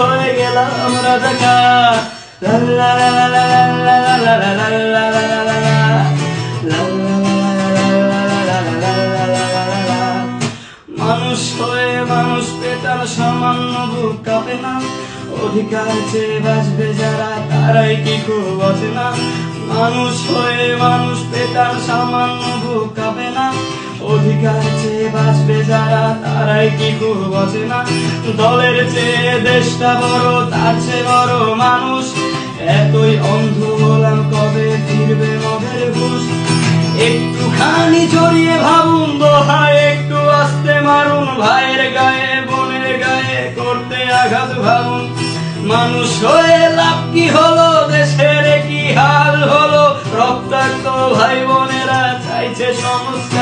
হয়ে গেলাম। মানুষ হয়ে মানুষ পেটার সামান্য বুক কাঁপে না অধিকার চেয়ে বাঁচবে যারা তারাই কি খুব আছে না মানুষ হয়ে মানুষ পেটার সামান্য বুক কাঁপে না অধিকার চেয়ে বাঁচবে যারা তারাই কি খুব আছে না দলের চেয়ে দেশটা বড় তার চেয়ে বড় মানুষ। এতই অন্ধ হলাম কবে ফিরবে মদের ঘুষ? একটুখানি জড়িয়ে ভাবুন দোহায়, একটু আস্তে মারুন ভাইয়ের গায়ে, বোনের গায়ে করতে আঘাত ভাবুন। মানুষ হয়ে লাভ কি হলো, দেশের কি হাল হলো? রক্তাক্ত ভাই বোনেরা চাইছে সংস্কার।